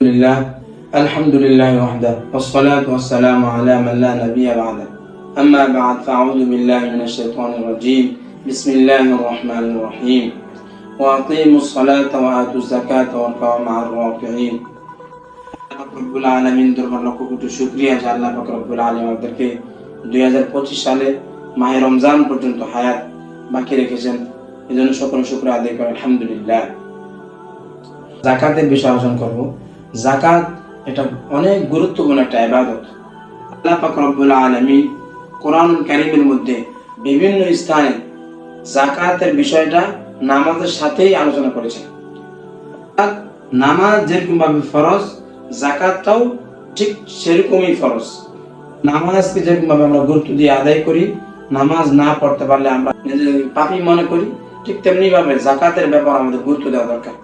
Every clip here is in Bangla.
لله الحمد لله وحده والصلاة والسلام على من لا نبي بعده أما بعد فأعوذ بالله من الشيطان الرجيم بسم الله الرحمن الرحيم وأقيموا الصلاة وآتوا الزكاة واركعوا مع الراكعين রব্বুল আলমিন দরবার লক্ষ কোটি শুক্রিয়া যে আল্লাহ পাক রব্বুল আলম আমাদেরকে দুই হাজার পঁচিশ সালে মাহে রমজান পর্যন্ত হায়াত বাকি রেখেছেন এই জন্য সকল শুক্র আদায় করে আলহামদুলিল্লাহ জাকাতের বিষয়ে আলোচনা করব জাকাত এটা অনেক গুরুত্বপূর্ণ একটা ইবাদত। আল্লাহ পাক রব্বুল আলামিন কোরআন কারীমের মধ্যে বিভিন্ন স্থানে জাকাতের বিষয়টা নামাজের সাথেই আলোচনা করেছেন। নামাজ যেরকম ভাবে ফরজ, জাকাতটাও ঠিক সেরকমই ফরজ। নামাজকে যেরকম ভাবে আমরা গুরুত্ব দিয়ে আদায় করি, নামাজ না পড়তে পারলে আমরা নিজেদের পাপি মনে করি, ঠিক তেমনি ভাবে জাকাতের ব্যাপার আমাদের গুরুত্ব দেওয়া দরকার।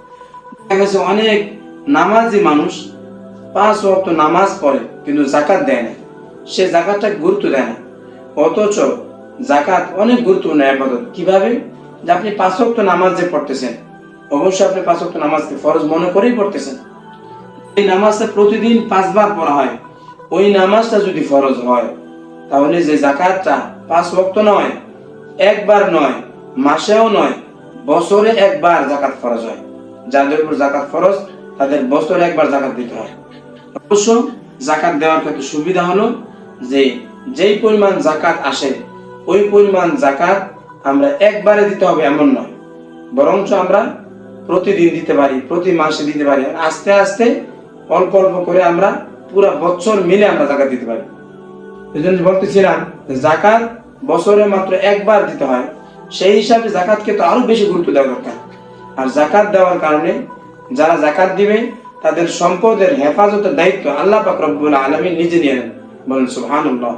দেখা গেছে অনেক নামাজি মানুষ পাঁচ ওয়াক্ত নামাজ পড়ে, কিন্তু জাকাত দেয় না। সে জাকাতটা গুরুত্ব দেয় না। অথচ জাকাত অনেক গুরুত্বপূর্ণ আবাদত। কীভাবে? যে আপনি পাঁচ ওয়াক্ত নামাজ যে পড়তেছেন। অবশ্যই আপনি পাঁচ ওয়াক্ত নামাজকে ফরজ মনে করেই পড়তেছেন। এই নামাজটা প্রতিদিন পাঁচবার পড়া হয়। ওই নামাজটা যদি ফরজ হয়, তাহলে যে জাকাতটা পাঁচ ওয়াক্ত নয়, একবার নয়, মাসেও নয়, বছরে একবার জাকাত ফরজ হয়। যাদের উপর জাকাত ফরজ তাদের বছরে একবার জাকাত দিতে হয়। অবশ্য জাকাত দেওয়ার ক্ষেত্রে সুবিধা হলো যে, যেই পরিমাণ জাকাত আসে, ওই পরিমাণ জাকাত আমরা একবারে দিতে হবে এমন নয়। বরঞ্চ আমরা প্রতিদিন দিতে পারি, প্রতি মাসে দিতে পারি। আস্তে আস্তে অল্প অল্প করে আমরা পুরো বছর মিলে আমরা জাকাত দিতে পারি। এই জন্য বলতেছিলাম জাকাত বছরে মাত্র একবার দিতে হয়। সেই হিসাবে জাকাতকে তো আরও বেশি গুরুত্ব দেওয়া দরকার। আর জাকাত দেওয়ার কারণে যারা জাকাত দিবে, তাদের সম্পদের হেফাজতের দায়িত্ব আল্লাহ পাক আলামিন নিজে নিয়ে নেন। বলেন, সুবহানাল্লাহ।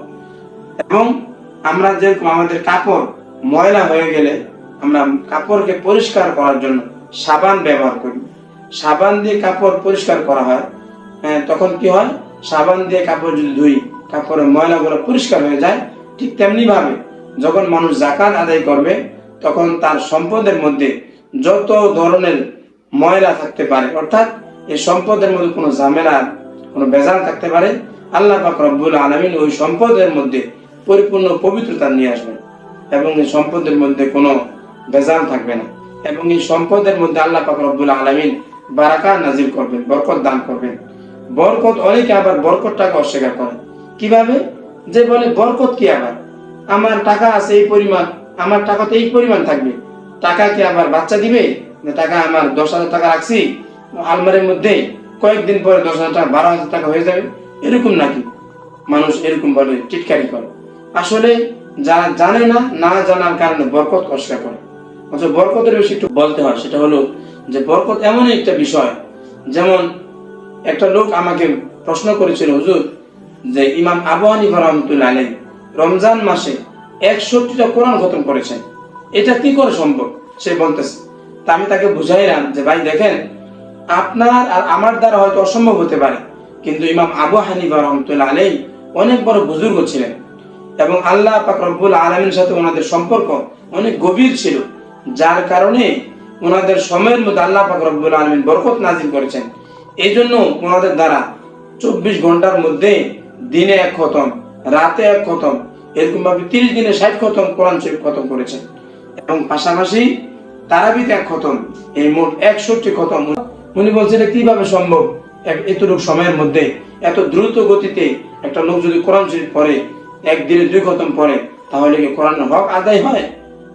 এবং আমরা যেরকম আমাদের কাপড় ময়লা হয়ে গেলে আমরা কাপড়কে পরিষ্কার করার জন্য সাবান ব্যবহার করি। সাবান দিয়ে কাপড় পরিষ্কার করা হয় হ্যাঁ তখন কি হয়? সাবান দিয়ে কাপড় যদি ধুই, কাপড়ের ময়লাগুলো পরিষ্কার হয়ে যায়, ঠিক তেমনি ভাবে যখন মানুষ জাকাত আদায় করবে, তখন তার সম্পদের মধ্যে যত ধরনের ময়লা থাকতে পারে, অর্থাৎ এই সম্পদের মধ্যে কোনো ঝামেলা, কোনো বেজাল থাকতে পারে। আল্লাহ পাক রব্বুল আলমিন ওই সম্পদের মধ্যে পরিপূর্ণ পবিত্রতা নিয়ে আসবেন এবং এই সম্পদের মধ্যে কোনো বেজাল থাকবে না। এবং এই সম্পদের মধ্যে আল্লাহ পাক রব্বুল আলমিন বারাকা নাজির করবেন, বরকত দান করবেন। বরকত অনেকে আবার বরকতটাকে অস্বীকার করে। কীভাবে? যে বলে, বরকত কি আবার? আমার টাকা আছে এই পরিমাণ, আমার টাকা তো এই পরিমাণ থাকবে। টাকা কি আবার বাচ্চা দিবে? টাকা আমার দশ হাজার টাকা রাখছি আলমারির মধ্যে কয়েকদিন পরে দশ হাজার টাকা, বারো হাজার টাকা হয়ে যাবে। এরকম নাকি? মানুষ এরকম বলে টিটকারি করে। আসলে যারা জানে না না জানার কারণে বরকত অস্বীকার করে। অথচ বরকতের বেশি একটু বলতে হয়, সেটা হলো যে বরকত এমন একটা বিষয়, যেমন একটা লোক আমাকে প্রশ্ন করেছিল, হুজুর, যে ইমাম আবু হানিফা রহমতুল্লাহ রমজান মাসে একষট্টিটা কোরআন খতম করেছেন। এটা কি করে সম্ভব? সে বলতেছে তা আমি তাকে বুঝাইলাম যে, ভাই, দেখেন, আপনার আর আমার দ্বারা হয়তো অসম্ভব হতে পারে। কিন্তু ইমাম আবু হানিফা রহমতুল্লাহ আলাই অনেক বড় বুজুর্গ ছিলেন এবং আল্লাহ পাক রব্বুল আলমীর সাথে ওনাদের সম্পর্ক অনেক গভীর ছিল, যার কারণে ওনাদের সময়ের মধ্যে আল্লাহ পাক রব্বুল আলমিন বরকত নাজিল করেছেন। এই জন্য ওনাদের দ্বারা চব্বিশ ঘণ্টার মধ্যে দিনে এক খতম, রাতে এক খতম এরকম ভাবে তিরিশ দিনে ষাট খতম কোরআন শরীফ খতম করেছেন। এবং পাশাপাশি তারাবিতে এক খতম, এই মোট একষট্টি খতম। উনি বলছেন কীভাবে সম্ভব? সময়ের মধ্যে, এত দ্রুত গতিতে একটা লোক যদি কোরআন শরীফ পড়ে একদিনে দুই খতম পড়ে, তাহলে কি কোরআন হক আদায় হয়?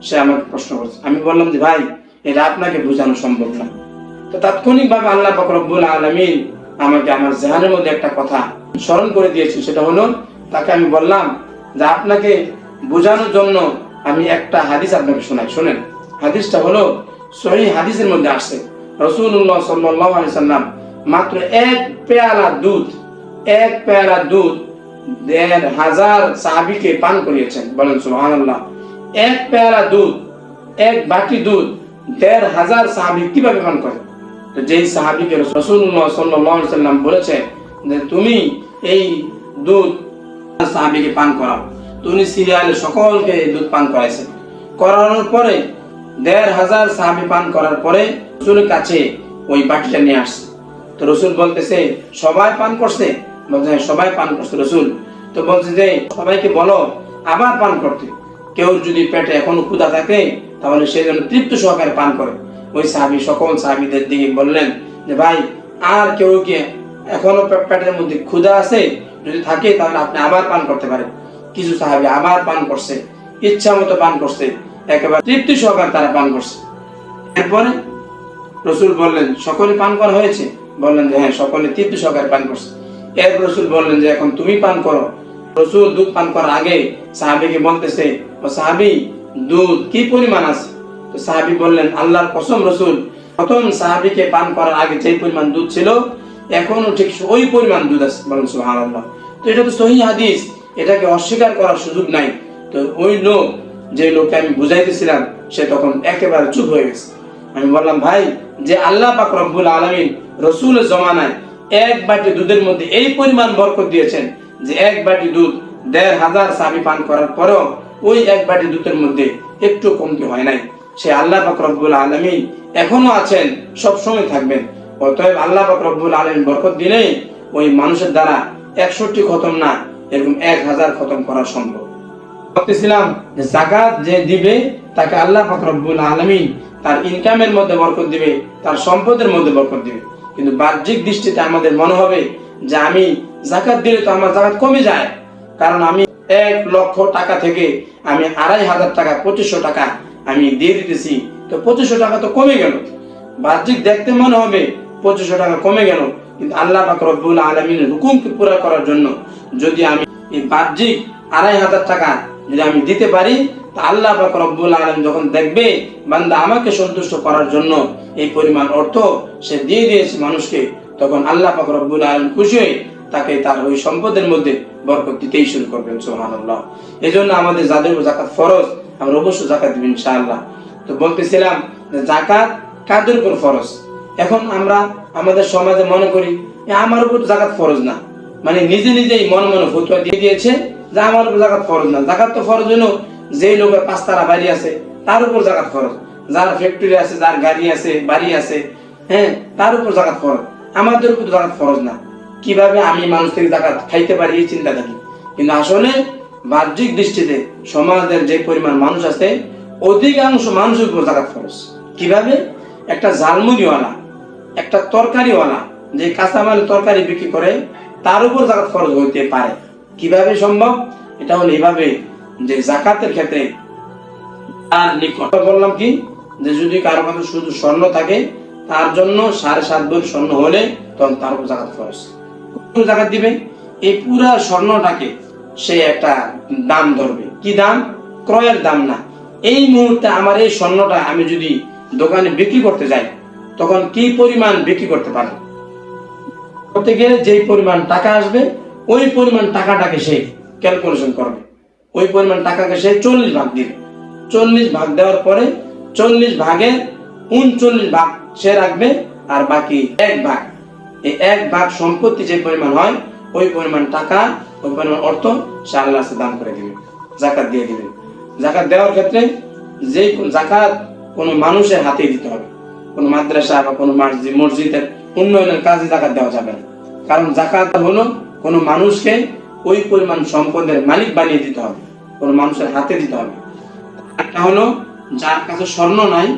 সে আমাকে প্রশ্ন করছে। আমি বললাম যে, ভাই, এটা আপনাকে বোঝানো সম্ভব না। তো তাৎক্ষণিক ভাবে আল্লাহ পাক রব্বুল আলমিন আমাকে আমার জেহানের মধ্যে একটা কথা স্মরণ করে দিয়েছে। সেটা হলো, তাকে আমি বললাম যে, আপনাকে বোঝানোর জন্য আমি একটা হাদিস আপনাকে শোনাই। শোনেন। হাদিসটা হলো সহি হাদিসের মধ্যে আসছে। রসুল্লাহ সাল্লাহ সাল্লাম মাত্র এক পেয়ালা দুধ, এক পেয়ালা দুধ দেড় হাজার সাহাবিকে পান করিয়েছেন। বলেন, সুবহানাল্লাহ। এক পেয়ালা দুধ, এক বাটি দুধ দেড় হাজার সাহাবি কীভাবে পান করে? তো যেই সাহাবিকে রসুল্লাহ সাল্লাহ সাল্লাম বলেছে যে, তুমি এই দুধ সাহাবিকে পান করাও। তো উনি সিরিয়ালে সকলকে দুধ পান করাইছেন। করানোর পরে দেড় হাজার সাহাবি পান করার পরে রসুলের কাছে ওই বাটিটা নিয়ে আসছে। তো রসুল বলতেছে সবাই পান করছে? বলছে হ্যাঁ, সবাই পান করছে রসুল। তো বলছে যে সবাইকে বলো আবার পান করতে। কেউ যদি পেটে এখনও ক্ষুধা থাকে তাহলে সে যেন তৃপ্ত সহকারে পান করে। ওই সাহাবি সকল সাহাবিদের দিকে বললেন যে ভাই আর কেউ কি এখনও পেটের মধ্যে ক্ষুধা আছে? যদি থাকে তাহলে আপনি আবার পান করতে পারেন। কিছু সাহাবি আবার পান করছে ইচ্ছা মতো পান করছে। একেবারে তৃপ্তি সহকারে তারা পান করছে। এরপরে রসুল বললেন, সকলে পান করা হয়েছে? বললেন যে হ্যাঁ সকলে তৃপ্তি সহকারে পান করছে। এর রসুল বললেন যে, এখন তুমি পান করো। রসুল দুধ পান করার আগে সাহাবিকে বলতেছে, ও সাহাবি, দুধ কি পরিমাণ আছে? তো সাহাবি বললেন, আল্লাহর কসম রসুল, প্রথম সাহাবিকে পান করার আগে যে পরিমাণ দুধ ছিল এখনও ঠিক ওই পরিমাণ দুধ আছে। বলেন, সুবহানাল্লাহ। তো এটা তো সহি হাদিস, এটাকে অস্বীকার করার সুযোগ নাই। তো ওই লোক যে লোককে আমি বুঝাইতেছিলাম, সে তখন একেবারে চুপ হয়ে গেছে। আমি বললাম, ভাই, যে আল্লাহ পাক রব্বুল আলামিন রসুলের জমানায় এক বাটি দুধের মধ্যে এই পরিমাণ বরকত দিয়েছেন যে এক বাটি দুধ দেড় হাজার সাবি পান করার পরেও ওই এক বাটি দুধের মধ্যে একটু কমতি হয় নাই। সে আল্লাহ পাক রব্বুল আলামিন এখনও আছেন সব সময় থাকবেন। অতএব আল্লাহ পাক রব্বুল আলামিন বরকত দিলেই ওই মানুষের দ্বারা একষট্টি খতম না, এরকম এক হাজার খতম করা সম্ভব। বলতেছিলাম জাকাত যে দিবে, তাকে আল্লাহ পাক রব্বুল আলামিন তার ইনকামের মধ্যে বরকত দিবে, তার সম্পদের মধ্যে বরকত দিবে। কিন্তু বাহ্যিক দৃষ্টিতে আমাদের মনে হবে যে আমি জাকাত দিলে তো আমার জাকাত কমে যায়। কারণ আমি এক লক্ষ টাকা থেকে আমি আড়াই হাজার টাকা, পঁচিশশো টাকা আমি দিয়ে দিতেছি। তো পঁচিশশো টাকা তো কমে গেল। বাহ্যিক দেখতে মনে হবে পঁচিশশো টাকা কমে গেল। কিন্তু আল্লাহ পাক আলমিনের হুকুমকে পুরা করার জন্য যদি আমি এই বাহ্যিক আড়াই হাজার টাকা যদি আমি দিতে পারি, তা আল্লাহ পাক রব্বুল আলম যখন দেখবে, বান্দা আমাকে সন্তুষ্ট করার জন্য এই পরিমাণ অর্থ সে দিয়ে দিয়েছে মানুষকে, তখন আল্লাহ পাক রব্বুল আলম খুশি হয়ে তাকে তার ওই সম্পদের মধ্যে বরকত দিতেই শুরু করবেন, সুবহানাল্লাহ। এই জন্য আমাদের যাদের জাকাত ফরজ, আমরা অবশ্যই জাকাত দিব, ইনশাআল্লাহ। তো বলতেছিলাম জাকাত কাদের উপর ফরজ? এখন আমরা আমাদের সমাজে মনে করি আমার উপর জাকাত ফরজ না। মানে নিজে নিজেই মনে মনে ফতুয়া দিয়ে দিয়েছে যে আমার উপর জাকাত ফরজ না। জাকাত তো ফরজ হলো যে পাঁচতারা বাড়ি আছে, তার উপর জাকাত ফরজ। যার ফ্যাক্টরি আছে, যার গাড়ি আছে, বাড়ি আছে হ্যাঁ তার উপর জাকাত ফরজ। আমাদের উপর জাকাত ফরজ না। কীভাবে আমি মানুষ থেকে জাকাত খাইতে পারি, এই চিন্তা থাকি। কিন্তু আসলে বাহ্যিক দৃষ্টিতে সমাজের যে পরিমাণ মানুষ আছে, অধিকাংশ মানুষের উপর জাকাত ফরজ। কীভাবে? একটা জালমুড়িওয়ালা একটা তরকারিওয়ালা, যে কাঁচামাল তরকারি বিক্রি করে, তার উপর জাকাত ফরজ হইতে পারে। কীভাবে সম্ভব? এটা হলো এভাবে যে জাকাতের ক্ষেত্রে তার নিকট। বললাম কি? যে যদি কারও কাছে শুধু স্বর্ণ থাকে, তার জন্য সাড়ে সাত ভরি স্বর্ণ হলে তখন তার উপর জাকাত ফরজ। জাকাত দিবে? এই পুরা স্বর্ণটাকে সে একটা দাম ধরবে। কি দাম? ক্রয়ের দাম না। এই মুহূর্তে আমার এই স্বর্ণটা আমি যদি দোকানে বিক্রি করতে যাই, তখন কি পরিমাণ বিক্রি করতে পারব করতে গেলে যেই পরিমাণ টাকা আসবে ওই পরিমাণ টাকাটাকে সে ক্যালকুলেশন করবে। ওই পরিমাণ টাকাকে সে চল্লিশ ভাগ দিবে। চল্লিশ ভাগ দেওয়ার পরে চল্লিশ ভাগে উনচল্লিশ ভাগ সে রাখবে আর বাকি এক ভাগ। এই এক ভাগ সম্পত্তি যে পরিমাণ হয়, ওই পরিমাণ টাকা, ওই পরিমাণ অর্থ সে আল্লাহ দান করে দিবে, জাকাত দিয়ে দিবে। জাকাত দেওয়ার ক্ষেত্রে যে জাকাত কোনো মানুষের হাতে দিতে হবে। কোনো মাদ্রাসা বা কোনো মসজিদ, মসজিদের উন্নয়নের কাজে জাকাত দেওয়া যাবে না। কারণ জাকাত হলো কোনো মানুষকে ওই পরিমাণ সম্পদের মালিক বানিয়ে দিতে হবে, কোনো মানুষের হাতে দিতে হবে। একটা হলো, যার কাছে স্বর্ণ নাই,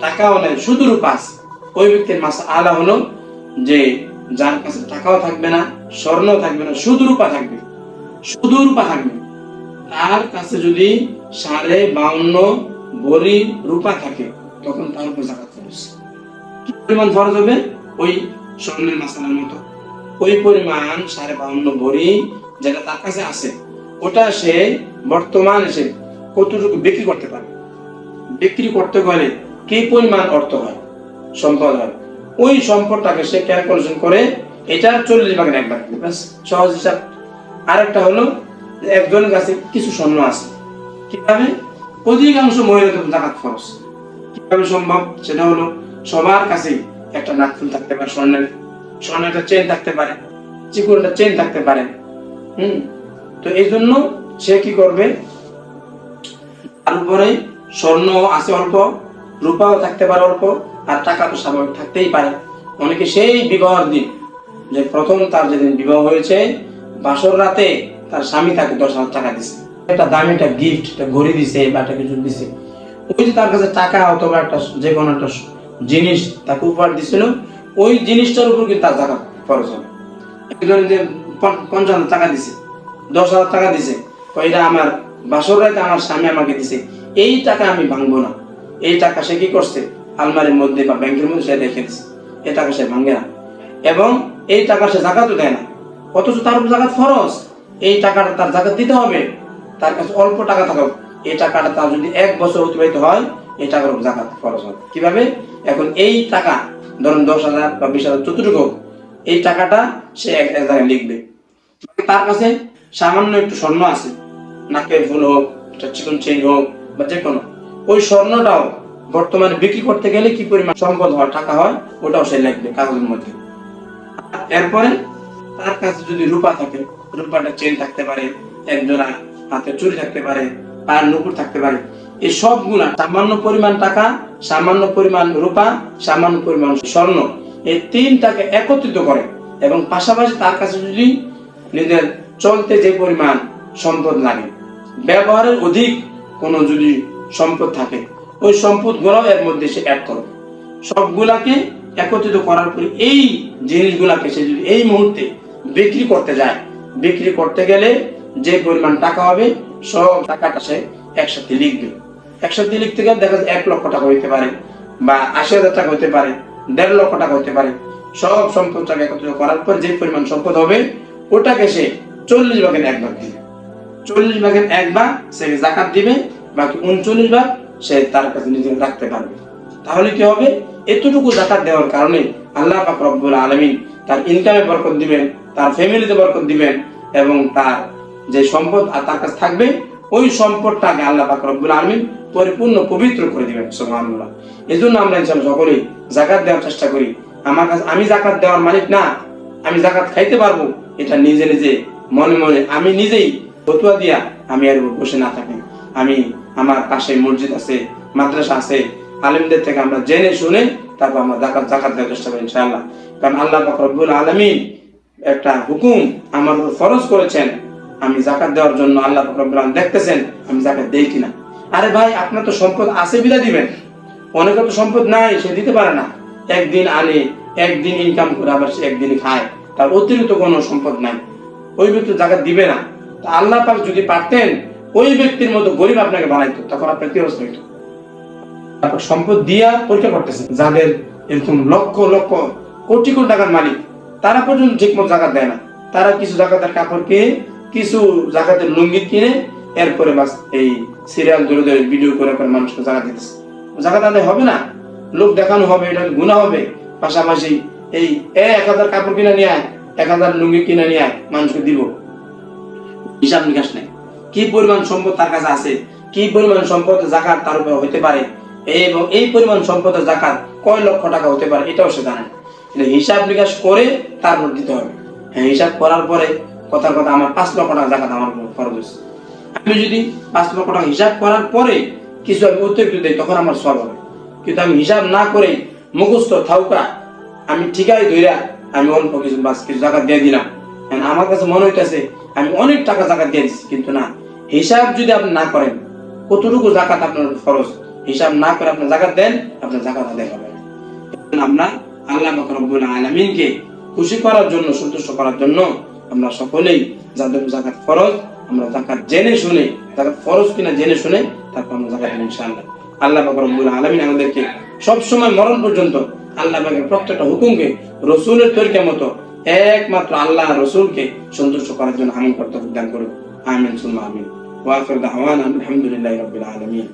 টাকাও নাই শুধু রূপাস ওই ব্যক্তির মাস আলা হলো যে, যার কাছে টাকাও থাকবে না স্বর্ণ থাকবে না শুধু রূপা থাকবে। শুধু রূপা থাকবে। তার কাছে যদি সাড়ে বাউন্ন ভরি রূপা থাকে, তখন তার উপর জাকাত খরচ। কি পরিমাণ খরচ হবে? ওই স্বর্ণের মাসালার মতো। ওই পরিমাণ সাড়ে বাউন্ন ভরি যেটা তার কাছে আছে, ওটা সে বর্তমানে সে কতটুকু বিক্রি করতে পারে? বিক্রি করতে গেলে কি পরিমাণ অর্থ হয়? সম্পদ হয়। ওই সম্পদটাকে সে ক্যালকুলেশন করে এটা চল্লিশ ভাগের এক ভাগ। ব্যাস, সহজ হিসাব। আরেকটা হলো একজনের কাছে কিছু স্বর্ণ আছে। কীভাবে? অধিকাংশ মহিলাদের জাকাত খরচ কীভাবে সম্ভব? সেটা হলো, সবার কাছে একটা নাকফুল থাকতে পারে স্বর্ণের। স্বর্ণের একটা চেন থাকতে পারে চিকুর একটা চেন থাকতে পারে। হুম? তো এই জন্য সে কি করবে? তার উপরে স্বর্ণ আছে অল্প, রূপাও থাকতে পারে অল্প, আর টাকা তো স্বাভাবিক থাকতেই পারে। অনেকে সেই বিবাহের দিন, যে প্রথম তার যেদিন বিবাহ হয়েছে, বাসর রাতে তার স্বামী তাকে দশ হাজার টাকা দিছে। একটা দামি একটা গিফট একটা ঘড়ি দিছে বা একটা কিছু দিছে। ওই যে তার কাছে টাকা অথবা একটা যে কোনো একটা জিনিস তাকে উপহার দিছিল ওই জিনিসটার উপর কিন্তু তার টাকা খরচ হবে। একজন যে পঞ্চ- পঞ্চাশ হাজার টাকা দিছে, দশ হাজার টাকা দিছে এটা আমার বাসর রাতে আমার স্বামী আমাকে দিছে, এই টাকা আমি ভাঙবো না। এই টাকা সে কি করছে? আলমারির মধ্যে বা ব্যাংকের মধ্যে সে রেখে দিছে। এই টাকা সে ভাঙে না। এবং এই টাকা সে জাকাতও দেয় না। অথচ তার উপর জাকাত ফরজ। এই টাকাটা তার জাকাত দিতে হবে। তার কাছে অল্প টাকা থাকা এই টাকাটা তার যদি এক বছর অতিবাহিত হয়, এই টাকার উপর জাকাত ফরজ হবে। কীভাবে? এখন এই টাকা ধরুন দশ হাজার বা বিশ হাজার, যতটুকু এই টাকাটা সে এক জায়গায় লিখবে। তার কাছে সামান্য একটু স্বর্ণ আছে। নাকের ফুল হোক চিকন চেইন হোক, বা যে কোনো। ওই স্বর্ণটাও বর্তমানে বিক্রি করতে গেলে কি পরিমাণ সম্পদ হয় টাকা হয়, ওটাও সে লিখবে কাগজের মধ্যে। এরপরে তার কাছে যদি রূপা থাকে, রূপাটা চেন থাকতে পারে, এক জোড়া হাতে চুরি থাকতে পারে, পায়ের নুপুর থাকতে পারে এই সবগুলা সামান্য পরিমাণ টাকা, সামান্য পরিমাণ রূপা, সামান্য পরিমাণ স্বর্ণ, এই তিনটাকে একত্রিত করে এবং পাশাপাশি তার কাছে যদি নিজের চলতে যে পরিমাণ সম্পদ লাগে, ব্যবহারের অধিক কোনো যদি সম্পদ থাকে, ওই সম্পদ গুলাও এর মধ্যে সে অ্যাড করবে। সবগুলাকে একত্রিত করার পরে এই জিনিসগুলাকে সে যদি এই মুহূর্তে বিক্রি করতে যায়, বিক্রি করতে গেলে যে পরিমাণ টাকা হবে, সব টাকাটা সে একসাথে লিখবে। একসাথে লিখতে গেলে দেখা যায় এক লক্ষ টাকা হইতে পারে বা আশি হাজার টাকা হইতে পারে, দেড় লক্ষ টাকা হইতে পারে। সব সম্পদটাকে একত্রিত করার পর যে পরিমাণ সম্পদ হবে, ওটাকে সে চল্লিশ ভাগের এক ভাগ দিবে। চল্লিশ ভাগের এক ভাগ সে জাকাত দিবে, বাকি উনচল্লিশ ভাগ সে তার কাছে নিজে রাখতে পারবে। তাহলে কি হবে? এতটুকু জাকাত দেওয়ার কারণে আল্লাহ পাক রব্বুল আলমিন তার ইনকামে বরকত দিবেন, তার ফ্যামিলিতে বরকত দিবেন এবং তার যে সম্পদ আর তার কাছে থাকবে ওই সম্পদটাকে আল্লাহ পাক রব্বুল আলমিন পরিপূর্ণ পবিত্র করে দিবেন, সুবহানাল্লাহ। এই জন্য আমরা ইনশাল্লাহ সকলেই জাকাত দেওয়ার চেষ্টা করি। আমার কাছে আমি জাকাত দেওয়ার মালিক না, আমি জাকাত খাইতে পারব, এটা নিজে নিজে, মনে মনে আমি নিজেই ফতুয়া দিয়া আমি আর বসে না থাকি। আমি আমার পাশে মসজিদ আছে, মাদ্রাসা আছে, আলিমদের থেকে আমরা জেনে শুনে তারপর আমরা জাকাত জাকাত দেওয়ার চেষ্টা করি ইনশাআল্লাহ। কারণ আল্লাহ পাক রব্বুল আলামিন একটা হুকুম আমার ফরজ করেছেন। আমি জাকাত দেওয়ার জন্য আল্লাহ পাক দেখতেছেন, আমি জাকাত দেই কিনা? আরে ভাই, আপনার তো সম্পদ আছে বিলা দিবেন। অনেকের তো সম্পদ নাই, সে দিতে পারে না। একদিন আনে, একদিন ইনকাম করে আবার সে একদিন খায়। তার অতিরিক্ত কোনো সম্পদ নাই। ওই ব্যক্তি জাকাত দিবে না। তা আল্লাহ পাক যদি পারতেন, ওই ব্যক্তির মতো গরিব আপনাকে বানাইতো। তখন আপনার কি অবস্থা হইতো? তারপর সম্পদ দিয়া পরীক্ষা করতেছে যাদের এরকম লক্ষ লক্ষ, কোটি কোটি টাকার মালিক, তারা পর্যন্ত ঠিকমতো জাকাত দেয় না। তারা কিছু জাকাতের কাপড় কিনে কিছু জাকাতের লুঙ্গি কিনে এরপরে বাস এই সিরিয়াল ধরে ভিডিও করে করে মানুষকে জাকাত দিতেছে। জাকাত আদায় হবে না। লোক দেখানো হবে, এটা গুণা হবে। পাশাপাশি এই এক হাজার কাপড় কিনে নিয়ে আয়, এক হাজার লুঙ্গি কিনে নিয়ে আয়, মানুষকে দিব। হিসাব নিকাশ নেই। কি পরিমাণ সম্পদ তার কাছে আছে? কি পরিমাণ সম্পদ জাকাত তার উপর হতে পারে? এবং এই পরিমাণ সম্পদের জাকাত কয় লক্ষ টাকা হতে পারে, এটাও সে জানে হিসাব নিকাশ করে তারপর দিতে হবে। হ্যাঁ হিসাব করার পরে কথার কথা আমার পাঁচ লক্ষ টাকা জাকাত আমার ফরজ হয়েছে। আমি যদি পাঁচ লক্ষ টাকা হিসাব করার পরে কিছু আমি অতিরিক্ত দিই, তখন আমার সব হবে। কিন্তু আমি হিসাব না করে মুখস্থ থাউকা, আমি ঠিকাই ধইরা আমি অল্প কিছু বাস কিছু জাকাত দিয়ে দিলাম। আমার কাছে মনে হইতেছে, আমি অনেক টাকা জাকাত দিয়ে দিচ্ছি কিন্তু না। হিসাব যদি আপনি না করেন, কতটুকু জাকাত আপনার ফরজ? হিসাব না করে আপনি জাকাত দেন, আপনার জাকাত আদায় হবে। আমরা আল্লাহ রব্বুল আলামিনকে খুশি করার জন্য, সন্তুষ্ট করার জন্য আমরা সকলেই যাদের জাকাত ফরজ, আমরা জাকাত জেনে শুনে, জাকাত ফরজ কিনা জেনে শুনে তারপর আমরা জাকাত দেব ইনশাআল্লাহ। আল্লাহ পাক রব্বুল আলামিন আমাদেরকে সব সময় মরণ পর্যন্ত আল্লাহ পাকের প্রত্যেকটা হুকুমকে রসুলের তরিকা মতো একমাত্র আল্লাহ রসুলকে সন্তুষ্ট করার জন্য আমল করতে দান করুন। আমিন, সুম্মা আমিন। ওয়াফির দাওয়ানা আলহামদুলিল্লাহি রাব্বিল আলামিন।